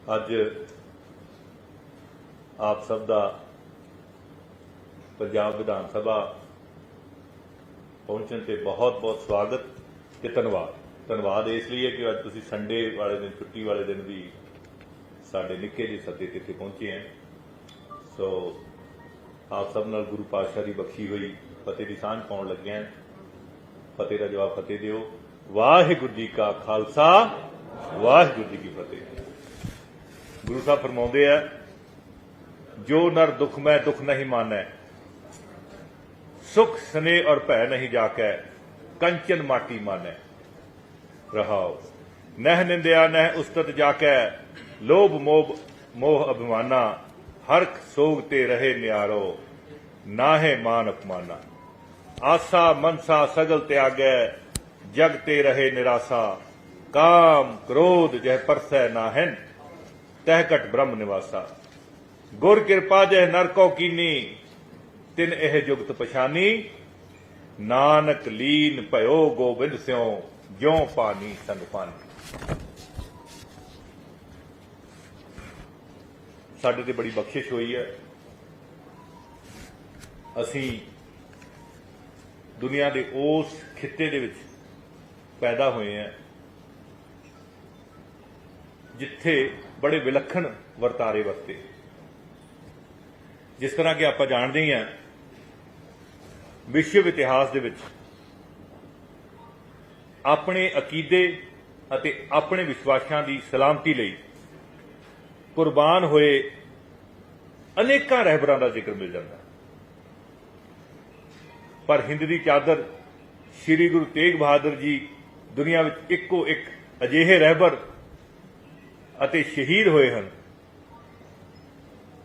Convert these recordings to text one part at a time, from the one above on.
ਅੱਜ ਆਪ ਸਭ ਦਾ ਪੰਜਾਬ ਵਿਧਾਨ ਸਭਾ ਪਹੁੰਚਣ ਤੇ ਬਹੁਤ-ਬਹੁਤ ਸਵਾਗਤ ਤੇ ਧੰਨਵਾਦ। ਧੰਨਵਾਦ ਇਸ ਲਈ ਹੈ ਕਿ ਅੱਜ ਤੁਸੀਂ ਸੰਡੇ ਵਾਲੇ ਦਿਨ, ਛੁੱਟੀ ਵਾਲੇ ਦਿਨ ਵੀ ਸਾਡੇ ਨਿੱਕੇ ਜਿਹੇ ਸੱਦੇ ਤੇ ਇੱਥੇ ਪਹੁੰਚੇ ਹੈ। ਸੋ ਆਪ ਸਭ ਨਾਲ ਗੁਰੂ ਪਾਤਸ਼ਾਹ ਦੀ ਬਖਸ਼ੀ ਹੋਈ, ਫਤਿਹ ਦੀ ਸਾਂਝ ਪਾਉਣ ਲੱਗੇ ਹਾਂ। ਫਤਿਹ ਦਾ ਜਵਾਬ ਫਤਿਹ ਦਿਓ। ਵਾਹਿਗੁਰੂ ਜੀ ਕਾ ਖਾਲਸਾ, ਵਾਹਿਗੁਰੂ ਜੀ ਕੀ ਫਤਿਹ। ਗੁਰੂ ਸਾਹਿਬ ਫਰਮਾਉਂਦੇ ਆ, ਜੋ ਨਰ ਦੁਖ ਮੈਂ ਦੁਖ ਨਹੀਂ ਮਾਨੈ, ਸੁਖ ਸਨੇ ਔਰ ਭੈ ਨਹੀਂ ਜਾਕੈ, ਕੰਚਨ ਮਾਟੀ ਮਾਨੈ। ਰਹਾਓ, ਨਹਿ ਨਿੰਦਿਆ ਨਹਿ ਉਸਤਤ ਜਾਕੈ, ਲੋਭ ਮੋਹ ਮੋਹ ਅਭਿਮਾਨਾ ਹਰਖ ਸੋਗ ਤੇ ਰਹੇ ਨਿਆਰੋ, ਨਾਹੇ ਮਾਨ ਅਪਮਾਨਾ। ਆਸਾ ਮਨਸਾ ਸਗਲ ਤਿਆਗੈ, ਜਗ ਤੇ ਰਹੇ ਨਿਰਾਸਾ, ਕਾਮ ਕ੍ਰੋਧ ਜਹ ਪਰਸੈ ਨਾਹਨ। ਤਹਿ ਘਟ ਬ੍ਰਹਮ ਨਿਵਾਸਾ। ਗੁਰ ਕਿਰਪਾ ਜੈ ਨਰ ਕੋ ਕੀਨੀ, ਤਿਨ ਇਹ ਜੁਗਤ ਪਛਾਨੀ। ਨਾਨਕ ਲੀਨ ਭਇਓ ਗੋਬਿੰਦ ਸਿਉ, ਜਿਉ ਪਾਣੀ ਸੰਗ ਪਾਣੀ ਸਾਡੇ ਤੇ ਬੜੀ ਬਖਸ਼ਿਸ਼ ਹੋਈ ਹੈ। ਅਸੀਂ ਦੁਨੀਆ ਦੇ ਉਸ ਖਿੱਤੇ ਦੇ ਵਿੱਚ ਪੈਦਾ ਹੋਏ ਹਾਂ, ਜਿੱਥੇ ਬੜੇ ਵਿਲੱਖਣ ਵਰਤਾਰੇ ਵਰਤੇ। ਜਿਸ ਤਰ੍ਹਾਂ ਕਿ ਆਪਾਂ ਜਾਣਦੇ ਹੀ ਹਾਂ, ਵਿਸ਼ਵ ਇਤਿਹਾਸ ਦੇ ਵਿੱਚ ਆਪਣੇ ਅਕੀਦੇ ਅਤੇ ਆਪਣੇ ਵਿਸ਼ਵਾਸਾਂ ਦੀ ਸਲਾਮਤੀ ਲਈ ਕੁਰਬਾਨ ਹੋਏ ਅਨੇਕਾਂ ਰਹਿਬਰਾਂ ਦਾ ਜ਼ਿਕਰ ਮਿਲ ਜਾਂਦਾ। ਪਰ ਹਿੰਦ ਦੀ ਚਾਦਰ ਸ੍ਰੀ ਗੁਰੂ ਤੇਗ ਬਹਾਦਰ ਜੀ ਦੁਨੀਆ ਵਿੱਚ ਇੱਕੋ ਇੱਕ ਅਜਿਹੇ ਰਹਿਬਰ ਅਤੇ ਸ਼ਹੀਦ ਹੋਏ ਹਨ,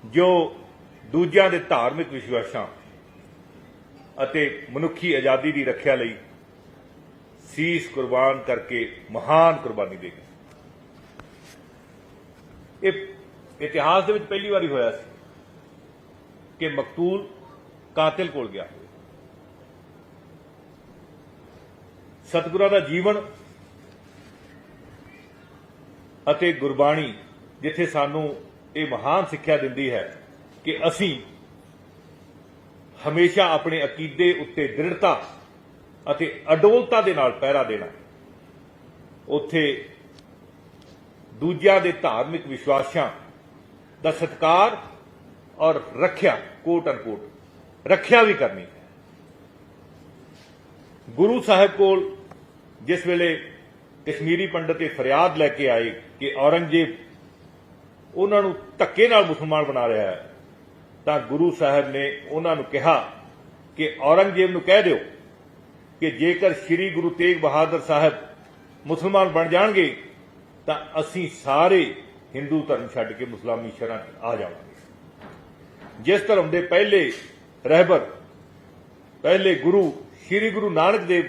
ਜੋ ਦੂਜਿਆਂ ਦੇ ਧਾਰਮਿਕ ਵਿਸ਼ਵਾਸਾਂ ਅਤੇ ਮਨੁੱਖੀ ਆਜ਼ਾਦੀ ਦੀ ਰੱਖਿਆ ਲਈ ਸੀਸ ਕੁਰਬਾਨ ਕਰਕੇ ਮਹਾਨ ਕੁਰਬਾਨੀ ਦੇ ਗਏ ਇਹ ਇਤਿਹਾਸ ਦੇ ਵਿੱਚ ਪਹਿਲੀ ਵਾਰੀ ਹੋਇਆ ਸੀ ਕਿ ਮਕਤੂਲ ਕਾਤਿਲ ਕੋਲ ਗਿਆ। ਸਤਿਗੁਰਾਂ ਦਾ ਜੀਵਨ ਅਤੇ ਗੁਰਬਾਣੀ, ਜਿੱਥੇ ਸਾਨੂੰ ਇਹ ਮਹਾਨ ਸਿੱਖਿਆ ਦਿੰਦੀ ਹੈ ਕਿ ਅਸੀਂ ਹਮੇਸ਼ਾ ਆਪਣੇ ਅਕੀਦੇ ਉੱਤੇ ਦ੍ਰਿੜਤਾ ਅਤੇ ਅਡੋਲਤਾ ਦੇ ਨਾਲ ਪਹਿਰਾ ਦੇਣਾ ਉੱਥੇ ਦੂਜਿਆਂ ਦੇ ਧਾਰਮਿਕ ਵਿਸ਼ਵਾਸਾਂ ਦਾ ਸਤਕਾਰ ਔਰ ਰੱਖਿਆ ਕੋਟ ਅਨਕੋਟ ਰੱਖਿਆ ਵੀ ਕਰਨੀ ਹੈ। ਗੁਰੂ ਸਾਹਿਬ ਕੋਲ ਜਿਸ ਵੇਲੇ ਕਸ਼ਮੀਰੀ ਪੰਡਤ ਇਹ ਫਰਿਆਦ ਲੈ ਕੇ ਆਏ ਕਿ ਔਰੰਗਜ਼ੇਬ ਉਹਨਾਂ ਨੂੰ ਧੱਕੇ ਨਾਲ ਮੁਸਲਮਾਨ ਬਣਾ ਰਿਹਾ ਹੈ, ਤਾਂ ਗੁਰੂ ਸਾਹਿਬ ਨੇ ਉਹਨਾਂ ਨੂੰ ਕਿਹਾ ਕਿ ਔਰੰਗਜ਼ੇਬ ਨੂੰ ਕਹਿ ਦਿਓ ਕਿ ਜੇਕਰ ਸ੍ਰੀ ਗੁਰੂ ਤੇਗ ਬਹਾਦਰ ਸਾਹਿਬ ਮੁਸਲਮਾਨ ਬਣ ਜਾਣਗੇ, ਤਾਂ ਅਸੀਂ ਸਾਰੇ ਹਿੰਦੂ ਧਰਮ ਛੱਡ ਕੇ ਮੁਸਲਾਮੀ ਸ਼ਰਨ ਆ ਜਾਵਾਂਗੇ। ਜਿਸ ਧਰਮ ਦੇ ਪਹਿਲੇ ਰਹਿਬਰ, ਪਹਿਲੇ ਗੁਰੂ ਸ੍ਰੀ ਗੁਰੂ ਨਾਨਕ ਦੇਵ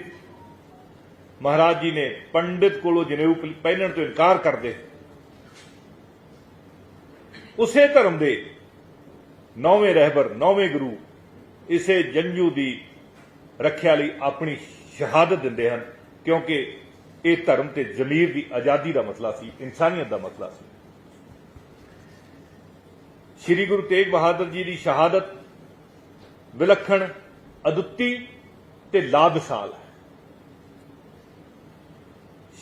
ਮਹਾਰਾਜ ਜੀ ਨੇ ਪੰਡਿਤ ਕੋਲੋਂ ਜਨੇਊ ਪਹਿਨਣ ਤੋਂ ਇਨਕਾਰ ਕਰਦੇ। ਉਸੇ ਧਰਮ ਦੇ ਨੌਵੇਂ ਰਹਿਬਰ, ਨੌਵੇਂ ਗੁਰੂ ਇਸੇ ਜੰਜੂ ਦੀ ਰੱਖਿਆ ਲਈ ਆਪਣੀ ਸ਼ਹਾਦਤ ਦਿੰਦੇ ਹਨ, ਕਿਉਂਕਿ ਇਹ ਧਰਮ ਤੇ ਜ਼ਮੀਰ ਦੀ ਆਜ਼ਾਦੀ ਦਾ ਮਸਲਾ ਸੀ, ਇਨਸਾਨੀਅਤ ਦਾ ਮਸਲਾ ਸੀ। ਸ੍ਰੀ ਗੁਰੂ ਤੇਗ ਬਹਾਦਰ ਜੀ ਦੀ ਸ਼ਹਾਦਤ ਵਿਲੱਖਣ, ਅਦੁੱਤੀ ਤੇ ਲਾਬਸਾਲ ਹੈ।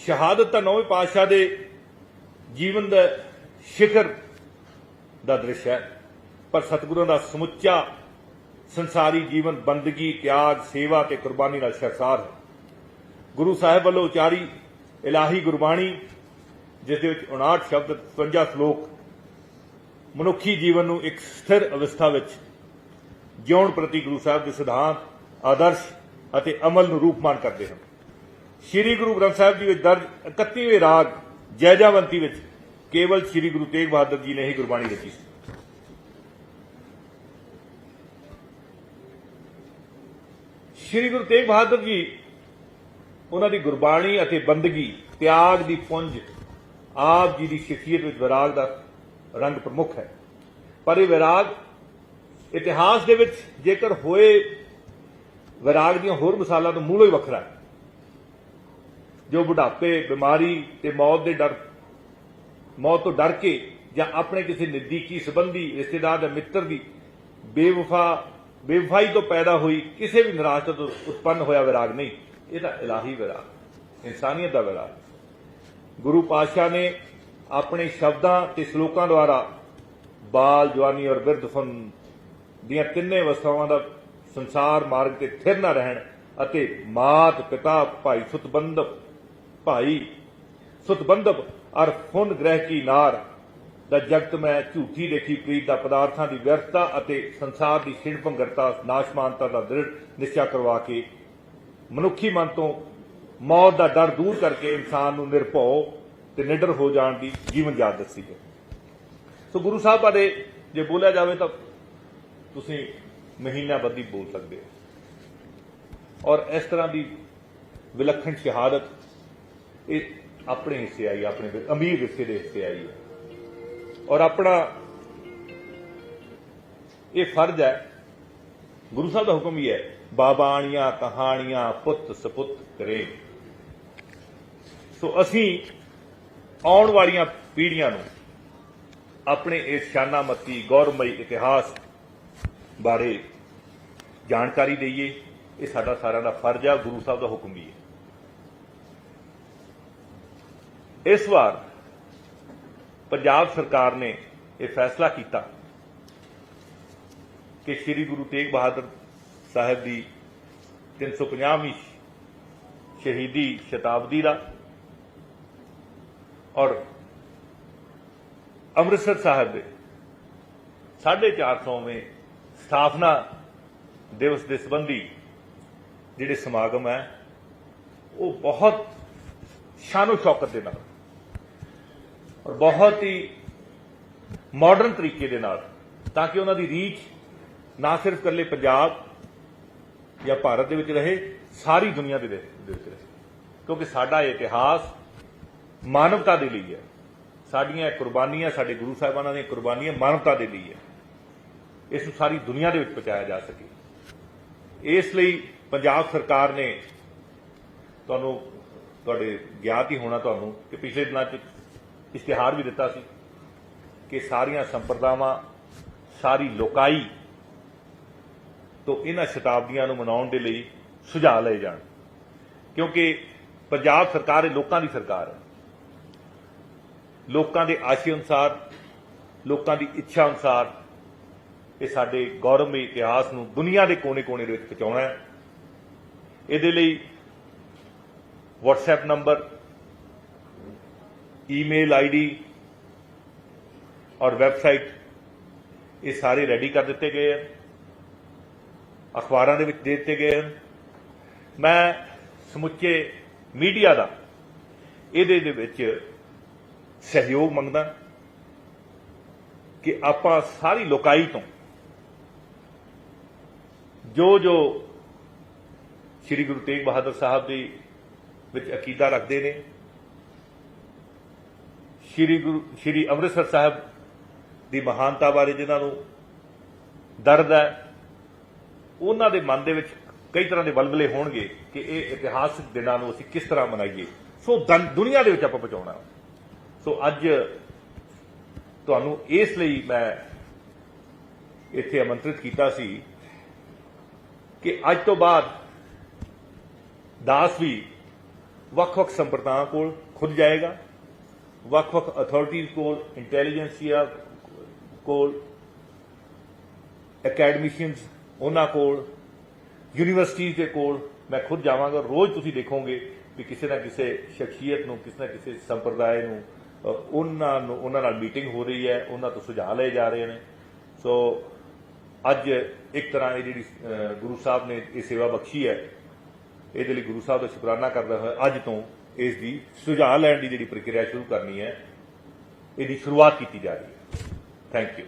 ਸ਼ਹਾਦਤ ਤਾਂ ਨੌਵੇਂ ਪਾਤਸ਼ਾਹ ਦੇ ਜੀਵਨ ਦਾ ਸਿਖਰ ਦਾ ਦ੍ਰਿਸ਼ ਹੈ, ਪਰ ਸਤਿਗੁਰਾਂ ਦਾ ਸਮੁੱਚਾ ਸੰਸਾਰੀ ਜੀਵਨ, ਬੰਦਗੀ, ਤਿਆਗ, ਸੇਵਾ ਤੇ ਕੁਰਬਾਨੀ ਨਾਲ ਸਰਸਾਰ ਹੈ। ਗੁਰੂ ਸਾਹਿਬ ਵੱਲੋਂ ਉਚਾਰੀ ਇਲਾਹੀ ਗੁਰਬਾਣੀ, ਜਿਸ ਦੇ ਵਿੱਚ 59 ਸ਼ਬਦ 55 ਸ਼ਲੋਕ, ਮਨੁੱਖੀ ਜੀਵਨ ਨੂੰ ਇੱਕ ਸਥਿਰ ਅਵਸਥਾ ਵਿੱਚ ਜਿਉਣ ਪ੍ਰਤੀ ਗੁਰੂ ਸਾਹਿਬ ਦੇ ਸਿਧਾਂਤ, ਆਦਰਸ਼ ਅਤੇ ਅਮਲ ਨੂੰ ਰੂਪਮਾਨ ਕਰਦੇ ਹਨ। ਸ੍ਰੀ ਗੁਰੂ ਗ੍ਰੰਥ ਸਾਹਿਬ ਜੀ ਵਿੱਚ ਦਰਜ 31ਵੇਂ ਰਾਗ ਜੈਜਾਵੰਤੀ ਵਿੱਚ ਕੇਵਲ ਸ੍ਰੀ ਗੁਰੂ ਤੇਗ ਬਹਾਦਰ ਜੀ ਨੇ ਹੀ ਗੁਰਬਾਣੀ ਰਚੀ ਸੀ। ਸ੍ਰੀ ਗੁਰੂ ਤੇਗ ਬਹਾਦਰ ਜੀ ਉਹਨਾਂ ਦੀ ਗੁਰਬਾਣੀ ਅਤੇ ਬੰਦਗੀ, ਤਿਆਗ ਦੀ ਪੁੰਜ, ਆਪ ਜੀ ਦੀ ਸ਼ਖਸੀਅਤ ਵਿੱਚ ਵਿਰਾਗ ਦਾ ਰੰਗ ਪ੍ਰਮੁੱਖ ਹੈ। ਪਰ ਇਹ ਵਿਰਾਗ ਇਤਿਹਾਸ ਦੇ ਵਿੱਚ ਜੇਕਰ ਹੋਏ ਵਿਰਾਗ ਦੀਆਂ ਹੋਰ ਮਿਸਾਲਾਂ ਤੋਂ ਮੂਲੋਂ ਹੀ ਵੱਖਰਾ ਹੈ। ਜੋ ਬੁਢਾਪੇ, ਬਿਮਾਰੀ ਤੇ ਮੌਤ ਦੇ ਡਰ, ਮੌਤ ਤੋਂ ਡਰ ਕੇ ਜਾਂ ਆਪਣੇ ਕਿਸੇ ਨਜ਼ਦੀਕੀ ਸੰਬੰਧੀ, ਰਿਸ਼ਤੇਦਾਰ ਜਾਂ ਮਿੱਤਰ ਦੀ ਬੇਵਫਾ, ਬੇਵਫਾਈ ਤੋਂ ਪੈਦਾ ਹੋਈ ਕਿਸੇ ਵੀ ਨਿਰਾਸ਼ਤਾ ਤੋਂ ਉਤਪੰਨ ਹੋਇਆ ਵਿਰਾਗ ਨਹੀਂ। ਇਹ ਤਾਂ ਇਲਾਹੀ ਵਿਰਾਗ, ਇਨਸਾਨੀਅਤ ਦਾ ਵਿਰਾਗ। ਗੁਰੂ ਪਾਤਸ਼ਾਹ ਨੇ ਆਪਣੇ ਸ਼ਬਦਾਂ ਤੇ ਸ਼ਲੋਕਾਂ ਦੁਆਰਾ ਬਾਲ, ਜਵਾਨੀ ਔਰ ਬਿਰਧਫਨ ਦੀਆਂ ਤਿੰਨੇ ਅਵਸਥਾਵਾਂ ਦਾ ਸੰਸਾਰ ਮਾਰਗ ਤੇ ਥਿਰ ਨਾ ਰਹਿਣ ਅਤੇ ਮਾਤ, ਪਿਤਾ, ਭਾਈ, ਸੁਤਬੰਧਵ ਭਾਈ, ਸੁਤਬੰਧਵ ਅਰ ਫੁਨ ਗ੍ਰਹਿ ਕੀ ਨਾਰ। ਦਾ ਜਗਤ ਮੈਂ ਝੂਠੀ ਦੇਖੀ ਪ੍ਰੀਤ ਦਾ ਪਦਾਰਥਾਂ ਦੀ ਵਿਅਰਥਤਾ ਅਤੇ ਸੰਸਾਰ ਦੀ ਛਿੜਪੰਗਰਤਾ ਨਾਸ਼ਮਾਨਤਾ ਦਾ ਦ੍ਰਿੜ ਨਿਸ਼ਚਾ ਕਰਵਾ ਕੇ ਮਨੁੱਖੀ ਮਨ ਤੋਂ ਮੌਤ ਦਾ ਡਰ ਦੂਰ ਕਰਕੇ ਇਨਸਾਨ ਨੂੰ ਨਿਰਭਉ ਤੇ ਨਿਡਰ ਹੋ ਜਾਣ ਦੀ ਜੀਵਨ ਯਾਦ ਦੱਸੀ ਹੈ ਸੋ ਗੁਰੂ ਸਾਹਿਬ ਬਾਰੇ ਜੇ ਬੋਲਿਆ ਜਾਵੇ ਤਾਂ ਤੁਸੀਂ ਮਹੀਨਾ ਬੱਧੀ ਬੋਲ ਸਕਦੇ ਹੋ। ਔਰ ਇਸ ਤਰ੍ਹਾਂ ਦੀ ਵਿਲੱਖਣ ਸ਼ਹਾਦਤ ਇਹ ਆਪਣੇ ਹਿੱਸੇ ਆਈ, ਆਪਣੇ ਅਮੀਰ ਹਿੱਸੇ ਦੇ ਹਿੱਸੇ ਆਈ ਹੈ। ਔਰ ਆਪਣਾ ਇਹ ਫਰਜ਼ ਹੈ, ਗੁਰੂ ਸਾਹਿਬ ਦਾ ਹੁਕਮ ਹੀ ਹੈ ਬਾਬਾਣੀਆਂ ਕਹਾਣੀਆਂ, ਪੁੱਤ ਸਪੁੱਤ ਕਰੇ। ਸੋ ਅਸੀਂ ਆਉਣ ਵਾਲੀਆਂ ਪੀੜ੍ਹੀਆਂ ਨੂੰ ਆਪਣੇ ਇਸ ਸ਼ਾਨਾਮਤੀ, ਗੌਰਵਮਈ ਇਤਿਹਾਸ ਬਾਰੇ ਜਾਣਕਾਰੀ ਦਈਏ। ਇਹ ਸਾਡਾ ਸਾਰਿਆਂ ਦਾ ਫਰਜ਼ ਹੈ, ਗੁਰੂ ਸਾਹਿਬ ਦਾ ਹੁਕਮ ਵੀ ਹੈ। ਇਸ ਵਾਰ ਪੰਜਾਬ ਸਰਕਾਰ ਨੇ ਇਹ ਫੈਸਲਾ ਕੀਤਾ ਕਿ ਸ੍ਰੀ ਗੁਰੂ ਤੇਗ ਬਹਾਦਰ ਸਾਹਿਬ ਦੀ 350ਵੀਂ ਸ਼ਹੀਦੀ ਸ਼ਤਾਬਦੀ ਦਾ ਔਰ ਅੰਮ੍ਰਿਤਸਰ ਸਾਹਿਬ ਦੇ 450ਵੇਂ ਸਥਾਪਨਾ ਦਿਵਸ ਦੇ ਸੰਬੰਧੀ ਜਿਹੜੇ ਸਮਾਗਮ ਹੈ, ਉਹ ਬਹੁਤ ਸ਼ਾਨੋ ਸ਼ੌਕਤ ਦੇ ਨਾਲ ਔਰ ਬਹੁਤ ਹੀ ਮਾਡਰਨ ਤਰੀਕੇ ਦੇ ਨਾਲ, ਤਾਂ ਕਿ ਉਹਨਾਂ ਦੀ ਰੀਚ ਨਾ ਸਿਰਫ ਇਕੱਲੇ ਪੰਜਾਬ ਜਾਂ ਭਾਰਤ ਦੇ ਵਿੱਚ ਰਹੇ, ਸਾਰੀ ਦੁਨੀਆ ਦੇ ਵਿੱਚ ਰਹੇ। ਕਿਉਂਕਿ ਸਾਡਾ ਇਤਿਹਾਸ ਮਾਨਵਤਾ ਦੇ ਲਈ ਹੈ। ਸਾਡੀਆਂ ਇਹ ਕੁਰਬਾਨੀਆਂ, ਸਾਡੇ ਗੁਰੂ ਸਾਹਿਬਾਨਾਂ ਦੀਆਂ ਕੁਰਬਾਨੀਆਂ ਮਾਨਵਤਾ ਦੇ ਲਈ ਹੈ। ਇਸ ਨੂੰ ਸਾਰੀ ਦੁਨੀਆ ਦੇ ਵਿੱਚ ਪਹੁੰਚਾਇਆ ਜਾ ਸਕੇ। ਇਸ ਲਈ ਪੰਜਾਬ ਸਰਕਾਰ ਨੇ ਤੁਹਾਨੂੰ, ਤੁਹਾਡੇ ਗਿਆਤ ਹੀ ਹੋਣਾ ਤੁਹਾਨੂੰ ਕਿ ਪਿਛਲੇ ਦਿਨਾਂ 'ਚ ਇਸ਼ਤਿਹਾਰ ਵੀ ਦਿੱਤਾ ਸੀ ਕਿ ਸਾਰੀਆਂ ਸੰਪਰਦਾਵਾਂ, ਸਾਰੀ ਲੋਕਾਈ ਤੋਂ ਇਹਨਾਂ ਸ਼ਤਾਬਦੀਆਂ ਨੂੰ ਮਨਾਉਣ ਦੇ ਲਈ ਸੁਝਾਅ ਲਏ ਜਾਣ। ਕਿਉਂਕਿ ਪੰਜਾਬ ਸਰਕਾਰ ਇਹ ਲੋਕਾਂ ਦੀ ਸਰਕਾਰ ਹੈ। ਲੋਕਾਂ ਦੇ ਆਸ਼ੇ ਅਨੁਸਾਰ, ਲੋਕਾਂ ਦੀ ਇੱਛਾ ਅਨੁਸਾਰ ਇਹ ਸਾਡੇ ਗੌਰਵਮਈ ਇਤਿਹਾਸ ਨੂੰ ਦੁਨੀਆ ਦੇ ਕੋਨੇ-ਕੋਨੇ ਦੇ ਵਿੱਚ ਪਹੁੰਚਾਉਣਾ ਹੈ। ਇਹਦੇ ਲਈ WhatsApp ਨੰਬਰ ਈਮੇਲ ਆਈਡੀ ਔਰ ਵੈਬਸਾਈਟ, ਇਹ ਸਾਰੇ ਰੈਡੀ ਕਰ ਦਿੱਤੇ ਗਏ ਹਨ। ਅਖਬਾਰਾਂ ਦੇ ਵਿੱਚ ਦੇ ਦਿੱਤੇ ਗਏ ਹਨ। ਮੈਂ ਸਮੁੱਚੇ ਮੀਡੀਆ ਦਾ ਇਹਦੇ ਦੇ ਵਿੱਚ ਸਹਿਯੋਗ ਮੰਗਦਾ ਕਿ ਆਪਾਂ ਸਾਰੀ ਲੋਕਾਈ ਤੋਂ ਜੋ ਜੋ ਸ੍ਰੀ ਗੁਰੂ ਤੇਗ ਬਹਾਦਰ ਸਾਹਿਬ ਦੀ ਵਿੱਚ ਅਕੀਦਾ ਰੱਖਦੇ ਨੇ ਸ੍ਰੀ ਗੁਰੂ, ਸ੍ਰੀ ਅੰਮ੍ਰਿਤਸਰ ਸਾਹਿਬ ਦੀ ਮਹਾਨਤਾ ਬਾਰੇ ਜਿਨ੍ਹਾਂ ਨੂੰ ਦਰਦ ਹੈ, ਉਹਨਾਂ ਦੇ ਮਨ ਦੇ ਵਿੱਚ ਕਈ ਤਰ੍ਹਾਂ ਦੇ ਬਲਬਲੇ ਹੋਣਗੇ ਕਿ ਇਹ ਇਤਿਹਾਸਕ ਦਿਨਾਂ ਨੂੰ ਅਸੀਂ ਕਿਸ ਤਰ੍ਹਾਂ ਮਨਾਈਏ। ਸੋ ਦਨ- ਦੁਨੀਆ ਦੇ ਵਿੱਚ ਆਪਾਂ ਪਹੁੰਚਾਉਣਾ। ਸੋ ਅੱਜ ਤੁਹਾਨੂੰ ਇਸ ਲਈ ਮੈਂ ਇੱਥੇ ਆਮੰਤਰਿਤ ਕੀਤਾ ਸੀ ਕਿ ਅੱਜ ਤੋਂ ਬਾਅਦ ਦਾਸ ਵੀ ਵੱਖ-ਵੱਖ ਸੰਪਰਦਾਵਾਂ ਕੋਲ ਖੁਦ ਜਾਏਗਾ। ਵੱਖ-ਵੱਖ ਅਥਾਰਟੀਜ਼ ਕੋਲ ਇੰਟੈਲੀਜੈਂਸੀਆ ਕੋਲ ਅਕੈਡਮਿਸ਼ੀਅਨਸ ਉਹਨਾਂ ਕੋਲ ਯੂਨੀਵਰਸਿਟੀਜ਼ ਦੇ ਕੋਲ ਮੈਂ ਖੁਦ ਜਾਵਾਂਗਾ ਰੋਜ਼ ਤੁਸੀਂ ਦੇਖੋਗੇ ਕਿ ਕਿਸੇ ਨਾ ਕਿਸੇ ਸ਼ਖਸੀਅਤ ਨੂੰ ਕਿਸੇ ਨਾ ਕਿਸੇ ਸੰਪਰਦਾਇ ਨੂੰ ਅ, ਉਹਨਾਂ ਨੂੰ ਉਹਨਾਂ ਨਾਲ ਮੀਟਿੰਗ ਹੋ ਰਹੀ ਹੈ ਉਹਨਾਂ ਤੋਂ ਸੁਝਾਅ ਲਏ ਜਾ ਰਹੇ ਨੇ। ਸੋ ਅੱਜ ਇੱਕ ਤਰ੍ਹਾਂ ਇਹ ਜਿਹੜੀ ਅ, ਗੁਰੂ ਸਾਹਿਬ ਨੇ ਇਹ ਸੇਵਾ ਬਖਸ਼ੀ ਹੈ ਇਹਦੇ ਲਈ ਗੁਰੂ ਸਾਹਿਬ ਦਾ ਸ਼ੁਕਰਾਨਾ ਕਰਦਾ ਹੋਇਆ ਅੱਜ ਤੋਂ। ਇਸ ਦੀ ਸੁਝਾਅ ਲੈਣ ਦੀ ਜਿਹੜੀ ਪ੍ਰਕਿਰਿਆ ਸ਼ੁਰੂ ਕਰਨੀ ਹੈ, ਇਹਦੀ ਸ਼ੁਰੂਆਤ ਕੀਤੀ ਜਾ ਰਹੀ ਹੈ। ਥੈਂਕ ਯੂ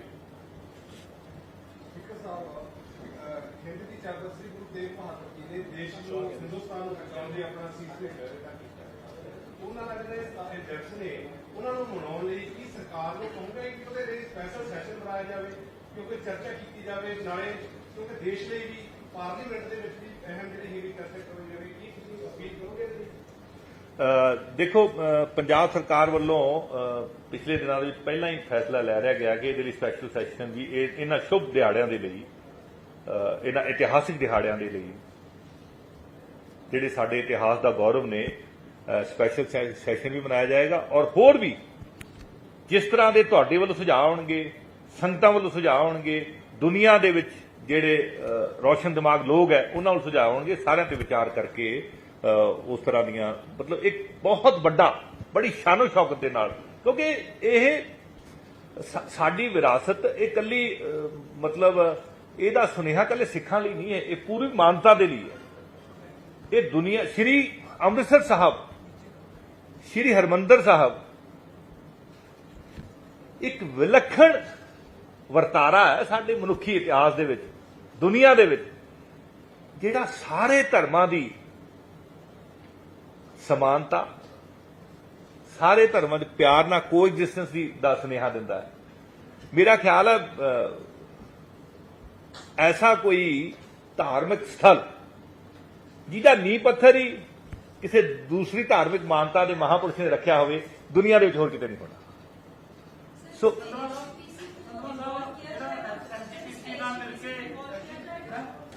ਬਹਾਦਰ ਜੀ ਨੇ ਉਹਨਾਂ ਨੂੰ ਮਨਾਉਣ ਲਈ ਕੀ ਸਰਕਾਰ ਨੂੰ ਕਹੂੰਗਾ ਕਿ ਉਹਦੇ ਲਈ ਸਪੈਸ਼ਲ ਸੈਸ਼ਨ ਬਣਾਇਆ ਜਾਵੇ, ਕਿਉਂਕਿ ਚਰਚਾ ਕੀਤੀ ਜਾਵੇ, ਨਾਲੇ ਕਿਉਂਕਿ ਦੇਸ਼ ਲਈ ਵੀ ਪਾਰਲੀਮੈਂਟ ਦੇ ਵਿੱਚ ਵੀ ਅਹਿਮ ਜਿਹੜੀ ਹੈਗੀ ਚਰਚਾ ਕਰਨੀ ਜਾਵੇ ਕੀ ਤੁਸੀਂ ਅਪੀਲ ਕਰੋਗੇ ਦੇਖੋ ਪੰਜਾਬ ਸਰਕਾਰ ਵੱਲੋਂ ਪਿਛਲੇ ਦਿਨਾਂ ਦੇ ਵਿੱਚ ਪਹਿਲਾਂ ਹੀ ਫੈਸਲਾ ਲੈ ਰਿਹਾ ਗਿਆ ਕਿ ਇਹਦੇ ਲਈ ਸਪੈਸ਼ਲ ਸੈਸ਼ਨ ਵੀ ਇਹਨਾਂ ਸ਼ੁਭ ਦਿਹਾੜਿਆਂ ਦੇ ਲਈ ਅ, ਇਹਨਾਂ ਇਤਿਹਾਸਿਕ ਦਿਹਾੜਿਆਂ ਦੇ ਲਈ ਜਿਹੜੇ ਸਾਡੇ ਇਤਿਹਾਸ ਦਾ ਗੌਰਵ ਨੇ ਸਪੈਸ਼ਲ ਸੈਸ਼ਨ ਵੀ ਮਨਾਇਆ ਜਾਏਗਾ ਔਰ ਹੋਰ ਵੀ ਜਿਸ ਤਰ੍ਹਾਂ ਦੇ ਤੁਹਾਡੇ ਵੱਲੋਂ ਸੁਝਾਅ ਆਉਣਗੇ ਸੰਗਤਾਂ ਵੱਲੋਂ ਸੁਝਾਅ ਆਉਣਗੇ ਦੁਨੀਆ ਦੇ ਵਿੱਚ ਜਿਹੜੇ ਰੋਸ਼ਨ ਦਿਮਾਗ ਲੋਕ ਹੈ ਉਹਨਾਂ ਨੂੰ ਸੁਝਾਅ ਆਉਣਗੇ ਸਾਰਿਆਂ ਤੇ ਵਿਚਾਰ ਕਰਕੇ ਉਸ ਤਰ੍ਹਾਂ ਦੀਆਂ, ਮਤਲਬ ਇੱਕ ਬਹੁਤ ਵੱਡਾ, ਬੜੀ ਸ਼ਾਨੋ ਸ਼ੌਕਤ ਦੇ ਨਾਲ। ਕਿਉਂਕਿ ਇਹ ਸਾਡੀ ਵਿਰਾਸਤ, ਇਹ ਕੱਲੀ ਮਤਲਬ ਇਹਦਾ ਸੁਨੇਹਾ ਕੱਲੇ ਸਿੱਖਾਂ ਲਈ ਨਹੀਂ ਹੈ, ਇਹ ਪੂਰੀ ਮਾਨਤਾ ਦੇ ਲਈ ਹੈ। ਇਹ ਦੁਨੀਆ, ਸ੍ਰੀ ਅੰਮ੍ਰਿਤਸਰ ਸਾਹਿਬ, ਸ੍ਰੀ ਹਰਮੰਦਰ ਸਾਹਿਬ, ਇੱਕ ਵਿਲੱਖਣ ਵਰਤਾਰਾ ਹੈ ਸਾਡੇ ਮਨੁੱਖੀ ਇਤਿਹਾਸ ਦੇ ਵਿੱਚ, ਦੁਨੀਆ ਦੇ ਵਿੱਚ, ਜਿਹੜਾ ਸਾਰੇ ਧਰਮਾਂ ਦੀ ਸਮਾਨਤਾ, ਸਾਰੇ ਧਰਮਾਂ ਦੇ ਪਿਆਰ ਨਾਲ ਕੋਐਗਜ਼ਿਸਟੈਂਸ ਦੀ ਦਾ ਸੁਨੇਹਾ ਦਿੰਦਾ ਹੈ। ਮੇਰਾ ਖਿਆਲ ਹੈ ਐਸਾ ਕੋਈ ਧਾਰਮਿਕ ਸਥਲ ਜਿਹਦਾ ਨੀਂਹ ਪੱਥਰ ਹੀ ਕਿਸੇ ਦੂਸਰੀ ਧਾਰਮਿਕ ਮਾਨਤਾ ਦੇ ਮਹਾਪੁਰਸ਼ ਨੇ ਰੱਖਿਆ ਹੋਵੇ, ਦੁਨੀਆ ਦੇ ਵਿੱਚ ਹੋਰ ਕਿਤੇ ਨਹੀਂ ਹੋਣਾ। ਸੋ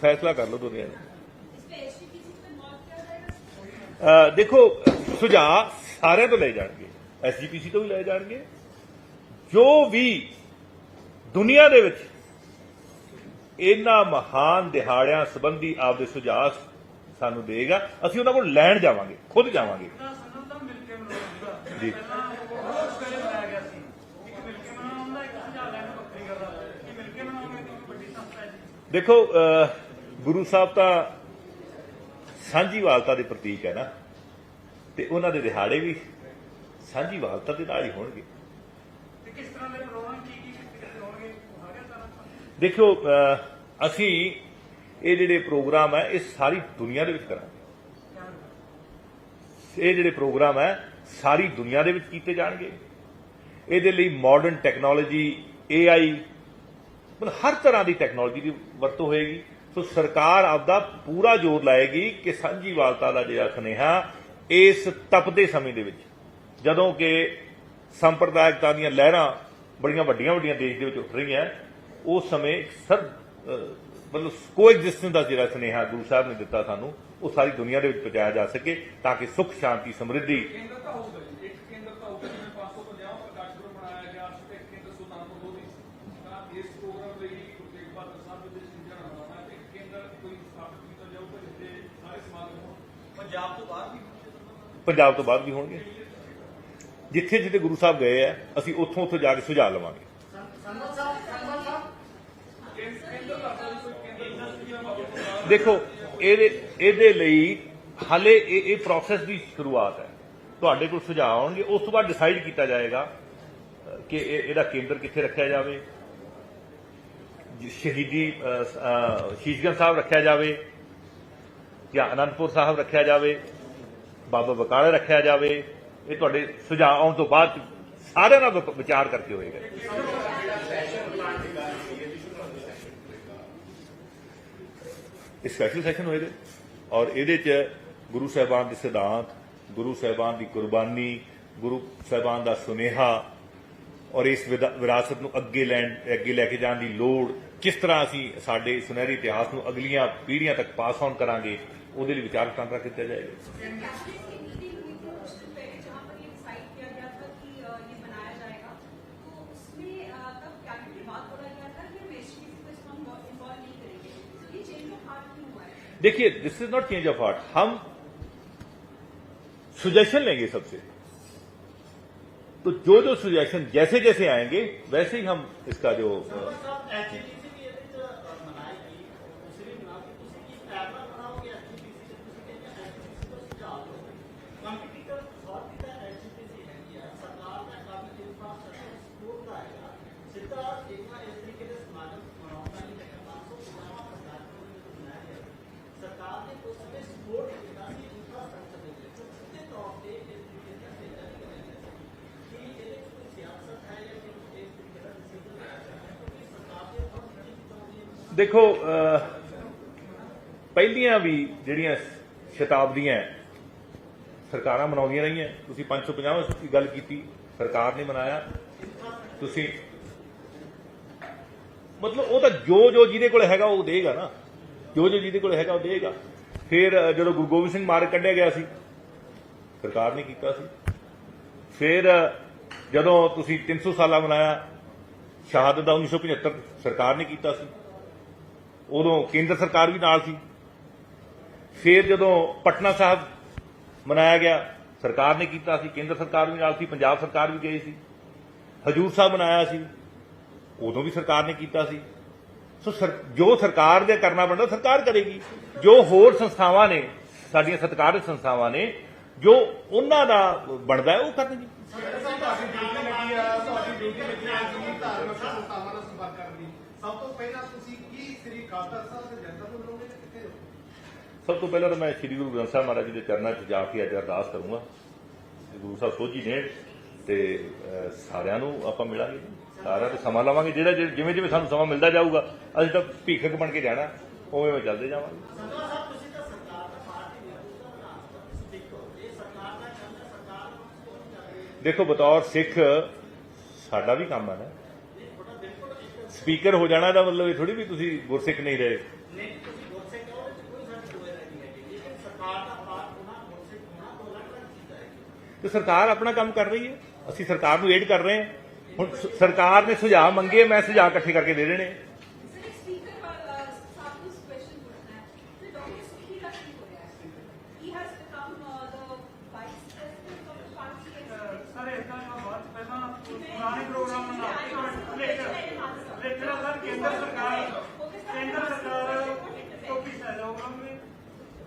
ਫੈਸਲਾ ਕਰ ਲਓ ਦੁਨੀਆ ਨੇ। ਦੇਖੋ ਸੁਝਾਅ ਸਾਰਿਆਂ ਤੋਂ ਲਏ ਜਾਣਗੇ। ਐਸਜੀਪੀਸੀ ਤੋਂ ਵੀ ਲਏ ਜਾਣਗੇ। ਜੋ ਵੀ ਦੁਨੀਆ ਦੇ ਵਿੱਚ ਇਹਨਾਂ ਮਹਾਨ ਦਿਹਾੜਿਆਂ ਸੰਬੰਧੀ ਆਪਦੇ ਸੁਝਾਅ ਸਾਨੂੰ ਦੇਗਾ ਅਸੀਂ ਉਹਨਾਂ ਕੋਲ ਲੈਣ ਜਾਵਾਂਗੇ ਖੁਦ ਜਾਵਾਂਗੇ। ਜੀ। ਦੇਖੋ ਗੁਰੂ ਸਾਹਿਬ ਤਾਂ ਸਾਂਝੀਵਾਲਤਾ ਦੇ ਪ੍ਰਤੀਕ ਹੈ ਨਾ। ਤੇ ਉਹਨਾਂ ਦੇ ਦਿਹਾੜੇ ਵੀ ਸਾਂਝੀਵਾਲਤਾ ਦੇ ਨਾਲ ਹੀ ਹੋਣਗੇ। ਦੇਖੋ ਅ, ਅਸੀਂ ਇਹ ਜਿਹੜੇ ਪ੍ਰੋਗਰਾਮ ਹੈ ਇਹ ਸਾਰੀ ਦੁਨੀਆ ਦੇ ਵਿੱਚ ਕਰਾਂਗੇ। ਇਹ ਜਿਹੜੇ ਪ੍ਰੋਗਰਾਮ ਹੈ ਸਾਰੀ ਦੁਨੀਆ ਦੇ ਵਿੱਚ ਕੀਤੇ ਜਾਣਗੇ। ਇਹਦੇ ਲਈ ਮਾਡਰਨ ਟੈਕਨੋਲੋਜੀ AI ਮਤਲਬ ਹਰ ਤਰ੍ਹਾਂ ਦੀ ਟੈਕਨੋਲੋਜੀ ਦੀ ਵਰਤੋਂ ਹੋਏਗੀ। ਸੋ ਸਰਕਾਰ ਆਪਦਾ ਪੂਰਾ ਜ਼ੋਰ ਲਾਏਗੀ ਕਿ ਸਾਂਝੀ ਵਾਲਤਾ ਦਾ ਜਿਹੜਾ ਸੁਨੇਹਾ ਇਸ ਤਪਦੇ ਸਮੇਂ ਦੇ ਵਿੱਚ, ਜਦੋਂ ਕਿ ਸੰਪਰਦਾਇਕਤਾ ਦੀਆਂ ਲਹਿਰਾਂ ਬੜੀਆਂ ਵੱਡੀਆਂ ਵੱਡੀਆਂ ਦੇਸ਼ ਦੇ ਵਿੱਚ ਉੱਠ ਰਹੀਆਂ, ਉਸ ਸਮੇਂ ਇੱਕ ਸਰ ਮਤਲਬ ਕੋਐਗਜ਼ਿਸਟੈਂਸ ਦਾ ਜਿਹੜਾ ਸੁਨੇਹਾ ਗੁਰੂ ਸਾਹਿਬ ਨੇ ਦਿੱਤਾ ਸਾਨੂੰ, ਉਹ ਸਾਰੀ ਦੁਨੀਆ ਦੇ ਵਿੱਚ ਪਹੁੰਚਾਇਆ ਜਾ ਸਕੇ ਤਾਂ ਕਿ ਸੁਖ, ਸ਼ਾਂਤੀ, ਸਮਰਿੱਧੀ ਕੇਂਦਰ ਤਾਂ ਹੋਊਗਾ ਜੀ ਇੱਕ ਕੇਂਦਰ ਤਾਂ ਹੋਊਗਾ ਜਿਵੇਂ 550 ਪ੍ਰਕਾਸ਼ ਪੁਰਬ ਮਨਾਇਆ ਗਿਆ ਸੀ ਤੇ ਇੱਕ ਕੇਂਦਰ ਸੁਲਤਾਨਪੁਰ ਲੋਧੀ ਸੀ ਤਾਂ ਇਸ ਪ੍ਰੋਗਰਾਮ ਲਈ ਗੁਰੂ ਤੇਗ ਬਹਾਦਰ ਸਾਹਿਬ ਦੇ ਸਿੱਖਿਆ ਹੋਣਾ ਤੇ ਇੱਕ ਕੇਂਦਰ ਕੋਈ ਸਥਾਪਿਤ ਕੀਤਾ ਜਾਊਗਾ ਜਿੱਥੇ ਸਾਰੇ ਸਮਾਗਮ ਹੋਣ ਪੰਜਾਬ ਤੋਂ ਬਾਹਰ ਵੀ ਪੰਜਾਬ ਤੋਂ ਬਾਅਦ ਵੀ ਹੋਣਗੇ। ਜਿੱਥੇ ਜਿੱਥੇ ਗੁਰੂ ਸਾਹਿਬ ਗਏ ਆ ਅਸੀਂ ਉੱਥੋਂ ਉੱਥੋਂ ਜਾ ਕੇ ਸੁਝਾਅ ਲਵਾਂਗੇ। ਦੇਖੋ ਇਹਦੇ ਇਹਦੇ ਲਈ ਹਾਲੇ ਇਹ ਇਹ ਪ੍ਰੋਸੈਸ ਦੀ ਸ਼ੁਰੂਆਤ ਹੈ। ਤੁਹਾਡੇ ਕੋਲ ਸੁਝਾਅ ਆਉਣਗੇ ਉਸ ਤੋਂ ਬਾਅਦ ਡਿਸਾਈਡ ਕੀਤਾ ਜਾਏਗਾ ਕਿ ਇਹਦਾ ਕੇਂਦਰ ਕਿੱਥੇ ਰੱਖਿਆ ਜਾਵੇ। ਸ਼ਹੀਦੀ ਅ, ਸ਼ੀਸ਼ਗੰਜ ਸਾਹਿਬ ਰੱਖਿਆ ਜਾਵੇ ਜਾਂ ਅਨੰਦਪੁਰ ਸਾਹਿਬ ਰੱਖਿਆ ਜਾਵੇ। ਬਾਬਾ ਬਕਾਲਾ ਰੱਖਿਆ ਜਾਵੇ, ਇਹ ਤੁਹਾਡੇ ਸੁਝਾਅ ਆਉਣ ਤੋਂ ਬਾਅਦ ਸਾਰਿਆਂ ਨਾਲ ਵਿਚਾਰ ਕਰਕੇ ਹੋਏਗਾ। ਇਹ ਸਪੈਸ਼ਲ ਸੈਸ਼ਨ ਹੋਏਗਾ ਔਰ ਇਹਦੇ ਚ ਗੁਰੂ ਸਾਹਿਬਾਨ ਦੇ ਸਿਧਾਂਤ, ਗੁਰੂ ਸਾਹਿਬਾਨ ਦੀ ਕੁਰਬਾਨੀ, ਗੁਰੂ ਸਾਹਿਬਾਨ ਦਾ ਸੁਨੇਹਾ ਔਰ ਇਸ ਵਿਰਾਸਤ ਨੂੰ ਅੱਗੇ ਲੈਣ, ਅੱਗੇ ਲੈ ਕੇ ਜਾਣ ਦੀ ਲੋੜ ਕਿਸ ਤਰ੍ਹਾਂ ਅਸੀਂ ਸਾਡੇ ਸੁਨਹਿਰੀ ਇਤਿਹਾਸ ਨੂੰ ਅਗਲੀਆਂ ਪੀੜ੍ਹੀਆਂ ਤੱਕ ਪਾਸ ਔਨ ਕਰਾਂਗੇ ਉਹਦੇ ਲਈ ਵਿਚਾਰ ਵਟਾਂਦਰਾ ਕੀਤਾ ਜਾਏਗਾ कैबिनेट की मीटिंग हुई थी कुछ दिन पहले जहाँ पर ये डिसाइड किया गया था कि अ, ये बनाया जाएगा तो उसमें अ, तब कैबिनेट में बात बोला गया था कि हम एसपीसी को इसमें इन्वॉल्व नहीं करेंगे तो ये चेंज ऑफ हार्ट क्यों हुआ है देखिए this is not change of heart हम सुजेशन लेंगे सबसे तो जो जो सुजेशन जैसे जैसे आएंगे वैसे ही हम इसका जो ਦੇਖੋ ਪਹਿਲੀਆਂ ਵੀ ਜਿਹੜੀਆਂ ਸ਼ਤਾਬਦੀਆਂ ਸਰਕਾਰਾਂ ਮਨਾਉਂਦੀਆਂ ਰਹੀਆਂ। ਤੁਸੀਂ 550 ਦੀ ਗੱਲ ਕੀਤੀ, ਸਰਕਾਰ ਨੇ ਮਨਾਇਆ। ਤੁਸੀਂ ਮਤਲਬ ਉਹ ਤਾਂ ਜੋ ਜੋ ਜਿਹਦੇ ਕੋਲ ਹੈਗਾ ਉਹ ਦੇਗਾ ਨਾ। ਜੋ ਜੋ ਜਿਹਦੇ ਕੋਲ ਹੈਗਾ ਉਹ ਦੇਗਾ। ਫਿਰ ਜਦੋਂ ਗੁਰੂ ਗੋਬਿੰਦ ਸਿੰਘ ਮਾਰਗ ਕੱਢਿਆ ਗਿਆ ਸੀ, ਸਰਕਾਰ ਨੇ ਕੀਤਾ ਸੀ। ਫਿਰ ਜਦੋਂ ਤੁਸੀਂ 300 ਸਾਲਾ ਮਨਾਇਆ, ਸ਼ਹਾਦਤ ਦਾ 1975 ਸਰਕਾਰ ਨੇ ਕੀਤਾ ਸੀ। ਉਦੋਂ ਕੇਂਦਰ ਸਰਕਾਰ ਵੀ ਨਾਲ ਸੀ। ਫਿਰ ਜਦੋਂ ਪਟਨਾ ਸਾਹਿਬ ਮਨਾਇਆ ਗਿਆ, ਸਰਕਾਰ ਨੇ ਕੀਤਾ ਸੀ। ਕੇਂਦਰ ਸਰਕਾਰ ਵੀ ਨਾਲ ਸੀ, ਪੰਜਾਬ ਸਰਕਾਰ ਵੀ ਗਈ ਸੀ। ਹਜੂਰ ਸਾਹਿਬ ਮਨਾਇਆ ਸੀ। ਉਦੋਂ ਵੀ ਸਰਕਾਰ ਨੇ ਕੀਤਾ ਸੀ। ਸੋ ਸਰ- ਜੋ ਸਰਕਾਰ ਦੇ ਕਰਨਾ ਬਣਦਾ ਸਰਕਾਰ ਕਰੇਗੀ। ਜੋ ਹੋਰ ਸੰਸਥਾਵਾਂ ਨੇ, ਸਾਡੀਆਂ ਸਤਿਕਾਰਤ ਸੰਸਥਾਵਾਂ ਨੇ, ਜੋ ਉਹਨਾਂ ਦਾ ਬਣਦਾ ਹੈ, ਉਹ ਕਰਨਗੇ ਸਭ ਤੋਂ ਪਹਿਲਾਂ ਤੁਸੀਂ ਕੀ ਸ੍ਰੀ ਖਾਲਸਾ ਸਾਹਿਬ ਦੇ ਜਨਤਾ ਨੂੰ ਮਿਲੋਗੇ ਕਿੱਥੇ ਸਭ ਤੋਂ ਪਹਿਲਾਂ ਤਾਂ ਮੈਂ ਸ੍ਰੀ ਗੁਰੂ ਗ੍ਰੰਥ ਸਾਹਿਬ ਮਹਾਰਾਜ ਜੀ ਦੇ ਚਰਨਾਂ 'ਚ ਜਾ ਕੇ ਅੱਜ ਅਰਦਾਸ ਕਰੂੰਗਾ। ਗੁਰੂ ਸਾਹਿਬ ਸੋਝੀ ਨੇ ਤੇ ਸਾਰਿਆਂ ਨੂੰ ਆਪਾਂ ਮਿਲਾਂਗੇ। ਸਾਰਿਆਂ ਤੋਂ ਸਮਾਂ ਲਵਾਂਗੇ ਜਿਹੜਾ ਜਿਹੜਾ- ਜਿਵੇਂ ਜਿਵੇਂ ਸਾਨੂੰ ਸਮਾਂ ਮਿਲਦਾ ਜਾਊਗਾ ਅਸੀਂ ਤਾਂ ਭੀਖਕ ਬਣ ਕੇ ਜਾਣਾ ਉਵੇਂ ਉਵੇਂ ਚੱਲਦੇ ਜਾਵਾਂਗੇ। ਦੇਖੋ ਬਤੌਰ ਸਿੱਖ ਸਾਡਾ ਵੀ ਕੰਮ ਹੈ ਨਾ। ਸਪੀਕਰ ਹੋ ਜਾਣਾ ਦਾ ਮਤਲਬ ਇਹ ਥੋੜੀ ਵੀ ਤੁਸੀਂ ਗੁਰਸਿੱਖ ਨਹੀਂ ਰਹੇ। ਤੇ ਸਰਕਾਰ ਆਪਣਾ ਕੰਮ ਕਰ ਰਹੀ ਹੈ। ਅਸੀਂ ਸਰਕਾਰ ਨੂੰ ਏਡ ਕਰ ਰਹੇ ਹਾਂ। ਹੁਣ ਸ- ਸਰਕਾਰ ਨੇ ਸੁਝਾਅ ਮੰਗੇ ਮੈਂ ਸੁਝਾਅ ਇਕੱਠੇ ਕਰਕੇ ਦੇ ਰਹੇ ਨੇ ਸਰ ਇਹ ਸਪੀਕਰ ਸਾਹਿਬ ਨੂੰ ਕੁਐਸਚਨ ਪੁੱਛਣਾ ਹੈ। ਕਿ ਡਾਕਟਰ ਸੁਖੀ ਦਾ ਕੀ ਹੋਇਆ ਹੈ? He has become the vice president of the party sir ਇਦਾਂ ਦਾ ਬਾਅਦ 'ਚ ਪਹਿਲਾਂ ਪੁਰਾਣੇ ਪ੍ਰੋਗਰਾਮ ਨਾਲ ਇੱਕ ਮਿੰਟ ਲੇਖ ਲੇਖ ਲਾ ਸਰ। ਕੇਂਦਰ ਸਰਕਾਰ ਕੇਂਦਰ ਸਰਕਾਰ ਤੋਂ ਵੀ ਸਹਿਯੋਗ ਮੰਗੇ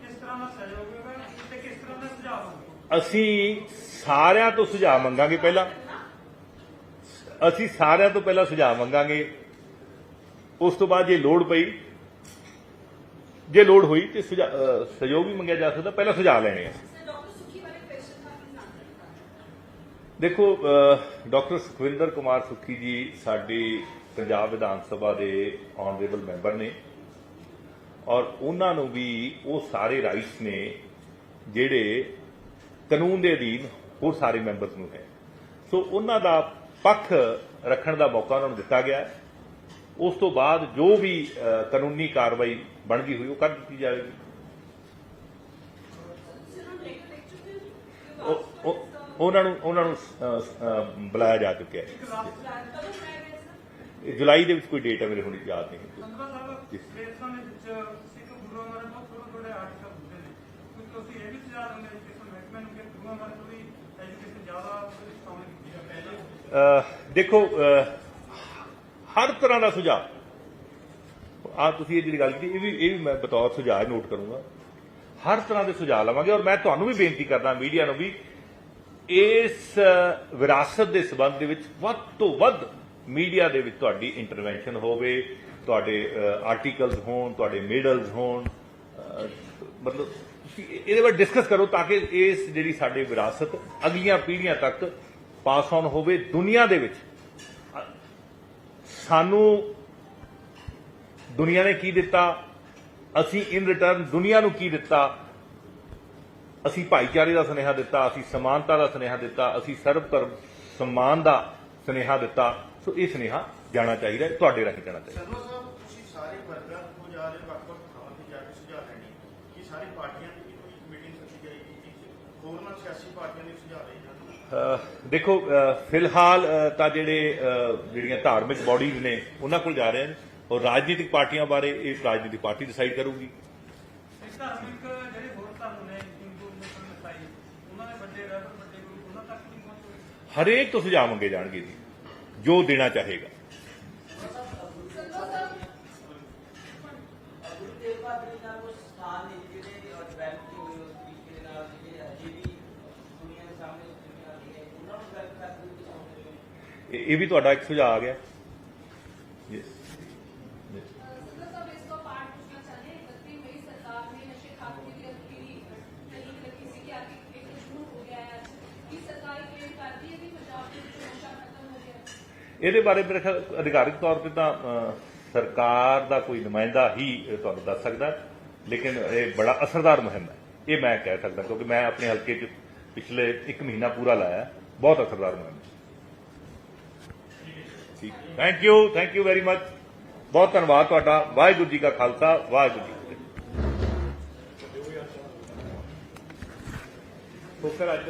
ਕਿਸ ਤਰ੍ਹਾਂ ਦਾ ਸਹਿਯੋਗ ਹੋਵੇਗਾ? ਤੇ ਕਿਸ ਤਰ੍ਹਾਂ ਦਾ ਸੁਝਾਅ ਹੋਵੇਗਾ? ਅਸੀਂ ਸਾਰਿਆਂ ਤੋਂ ਸੁਝਾਅ ਮੰਗਾਂਗੇ ਪਹਿਲਾਂ। ਅਸੀਂ ਸਾਰਿਆਂ ਤੋਂ ਪਹਿਲਾਂ ਸੁਝਾਅ ਮੰਗਾਂਗੇ। ਉਸ ਤੋਂ ਬਾਅਦ ਜੇ ਲੋੜ ਪਈ, ਜੇ ਲੋੜ ਹੋਈ ਤੇ ਸਹਿਯੋਗ ਵੀ ਮੰਗਿਆ ਜਾ ਸਕਦਾ, ਪਹਿਲਾਂ ਸੁਝਾਅ ਲੈਣੇ ਆ। ਦੇਖੋ ਡਾਕਟਰ ਸੁਖਵਿੰਦਰ ਕੁਮਾਰ ਸੁਖੀ ਜੀ ਸਾਡੀ ਪੰਜਾਬ ਵਿਧਾਨ ਸਭਾ ਦੇ ਆਨਰੇਬਲ ਮੈਂਬਰ ਨੇ ਔਰ ਉਹਨਾਂ ਨੂੰ ਵੀ ਉਹ ਸਾਰੇ ਰਾਈਟਸ ਨੇ ਜਿਹੜੇ ਕਾਨੂੰਨ ਦੇ ਅਧੀਨ ਹੋਰ ਸਾਰੇ ਮੈਂਬਰਸ ਨੂੰ ਹੈ। ਸੋ ਉਹਨਾਂ ਦਾ ਪੱਖ ਰੱਖਣ ਦਾ ਮੌਕਾ ਉਹਨਾਂ ਨੂੰ ਦਿੱਤਾ ਗਿਆ ਉਸ ਤੋਂ ਬਾਅਦ ਜੋ ਵੀ ਕਾਨੂੰਨੀ ਕਾਰਵਾਈ ਬਣ ਗਈ ਹੋਈ ਉਹ ਕਰ ਦਿੱਤੀ ਜਾਵੇਗੀ। ਉਹਨਾਂ ਨੂੰ ਉਹਨਾਂ ਨੂੰ ਬੁਲਾਇਆ ਜਾ ਚੁੱਕਿਆ ਹੈ। ਜੁਲਾਈ ਦੇ ਵਿੱਚ ਕੋਈ ਡੇਟ ਹੈ ਮੇਰੇ ਹੁਣ ਯਾਦ ਨਹੀਂ ਤੁਸੀਂ ਇਹ ਵੀ ਸੁਝਾਅ ਦਿੰਦੇ ਕਿ ਮਹਿਕਮੇ ਨੂੰ ਕਿ ਗੁਰੂ ਅਮਰਦਾਸ ਦੀ ਦੇਖੋ ਹਰ ਤਰ੍ਹਾਂ ਦਾ ਸੁਝਾਅ। ਆ ਤੁਸੀਂ ਇਹ ਜਿਹੜੀ ਗੱਲ ਕੀਤੀ, ਇਹ ਵੀ ਇਹ ਵੀ ਮੈਂ ਬਤੌਰ ਸੁਝਾਅ ਨੋਟ ਕਰੂੰਗਾ। ਹਰ ਤਰ੍ਹਾਂ ਦੇ ਸੁਝਾਅ ਲਵਾਂਗੇ ਔਰ ਮੈਂ ਤੁਹਾਨੂੰ ਵੀ ਬੇਨਤੀ ਕਰਦਾ ਮੀਡੀਆ ਨੂੰ ਵੀ ਇਸ ਵਿਰਾਸਤ ਦੇ ਸਬੰਧ ਦੇ ਵਿੱਚ ਵੱਧ ਤੋਂ ਵੱਧ ਮੀਡੀਆ ਦੇ ਵਿੱਚ ਤੁਹਾਡੀ ਇੰਟਰਵੈਂਸ਼ਨ ਹੋਵੇ, ਤੁਹਾਡੇ ਆਰਟੀਕਲਸ ਹੋਣ, ਤੁਹਾਡੇ ਮੇਡਲਸ ਹੋਣ ਮਤਲਬ ਇਹਦੇ ਬਾਰੇ ਡਿਸਕਸ ਕਰੋ ਤਾਂ ਕਿ ਇਸ ਜਿਹੜੀ ਸਾਡੀ ਵਿਰਾਸਤ ਅਗਲੀਆਂ ਪੀੜ੍ਹੀਆਂ ਤੱਕ ਪਾਸ ਆਨ ਹੋਵੇ ਦੁਨੀਆ ਦੇ ਵਿੱਚ। ਸਾਨੂੰ ਦੁਨੀਆ ਨੇ ਕੀ ਦਿੱਤਾ? ਅਸੀਂ ਇਨ ਰਿਟਰਨ ਦੁਨੀਆ ਨੂੰ ਕੀ ਦਿੱਤਾ? ਅਸੀਂ ਭਾਈਚਾਰੇ ਦਾ ਸੁਨੇਹਾ ਦਿੱਤਾ, ਅਸੀਂ ਸਮਾਨਤਾ ਦਾ ਸੁਨੇਹਾ ਦਿੱਤਾ, ਅਸੀਂ ਸਰਬ ਧਰਮ ਸਨਮਾਨ ਦਾ ਸੁਨੇਹਾ ਦਿੱਤਾ। ਸੋ ਇਹ ਸੁਨੇਹਾ ਜਾਣਾ ਚਾਹੀਦਾ ਤੁਹਾਡੇ ਰਾਹੀਂ ਜਾਣਾ ਚਾਹੀਦਾ ਸਰਵੋ ਸਾਹਿਬ ਤੁਸੀਂ ਸਾਰੇ ਵਰਗਾਂ ਹੋ ਜਾ ਰਹੇ ਵੱਖ ਵੱਖ ਥਾਵਾਂ ਤੇ ਜਾ ਕੇ ਸੁਝਾਅ ਲੈਣੇ ਕਿ ਸਾਰੀ ਪਾਰਟੀਆਂ ਦੀ ਵੀ ਕੋਈ ਮੀਟਿੰਗ ਸੱਦੀ ਜਾਏਗੀ ਕਿ ਹੋਰਨਾਂ ਸਿਆਸੀ ਪਾਰਟੀਆਂ ਦੇਖੋ ਫਿਲਹਾਲ ਤਾਂ ਜਿਹੜੇ ਜਿਹੜੀਆਂ ਧਾਰਮਿਕ ਬਾਡੀਜ਼ ਨੇ ਉਹਨਾਂ ਕੋਲ ਜਾ ਰਹੇ ਨੇ ਔਰ ਰਾਜਨੀਤਿਕ ਪਾਰਟੀਆਂ ਬਾਰੇ ਇਹ ਰਾਜਨੀਤਿਕ ਪਾਰਟੀ ਡਿਸਾਈਡ ਕਰੂਗੀ। ਇਹ ਧਾਰਮਿਕ ਜਿਹੜੇ ਹੋਰ ਧਰਮ ਨੇ ਹਿੰਦੂ ਮੁਸਲਮਾਨ ਇਸਾਈ ਉਹਨਾਂ ਦੇ ਵੱਡੇ ਰਹਿਬਰ ਵੱਡੇ ਗੁਰੂ ਉਹਨਾਂ ਤੱਕ ਕੀ ਪਹੁੰਚ ਹੋਵੇਗੀ ਹਰੇਕ ਤੋਂ ਸੁਝਾਅ ਮੰਗੇ ਜਾਣਗੇ ਜੀ ਜੋ ਦੇਣਾ ਚਾਹੇਗਾ। के ਵਿੱਚ ਨਸ਼ਾ ਖਤਮ ਹੋ ਗਿਆ ਹੈ? ਇਹਦੇ ਬਾਰੇ ਮੇਰੇ ਖਿਆਲ ਅਧਿਕਾਰਿਕ ਤੌਰ ਤੇ ਤਾਂ ਸਰਕਾਰ ਦਾ ਕੋਈ ਨੁਮਾਇੰਦਾ ਹੀ ਇਹ ਤੁਹਾਨੂੰ ਦੱਸ ਸਕਦਾ ਹੈ। ਲੇਕਿਨ ਇਹ ਬੜਾ ਅਸਰਦਾਰ ਮੁਹਿੰਮ ਹੈ। ਇਹ ਮੈਂ ਕਹਿ ਸਕਦਾ ਕਿਉਂਕਿ ਮੈਂ ਆਪਣੇ ਹਲਕੇ 'ਚ ਪਿਛਲੇ 1 ਮਹੀਨਾ ਪੂਰਾ ਲਾਇਆ ਬਹੁਤ ਅਸਰਦਾਰ ਬਣਿਆ ਠੀਕ thank you thank you very much ਬਹੁਤ ਧੰਨਵਾਦ ਤੁਹਾਡਾ ਵਾਹਿਗੁਰੂ ਜੀ ਕਾ ਖਾਲਸਾ ਵਾਹਿਗੁਰੂ ਜੀ ਕੀ ਫਤਿਹ ਸੋ ਫਿਰ ਅੱਜ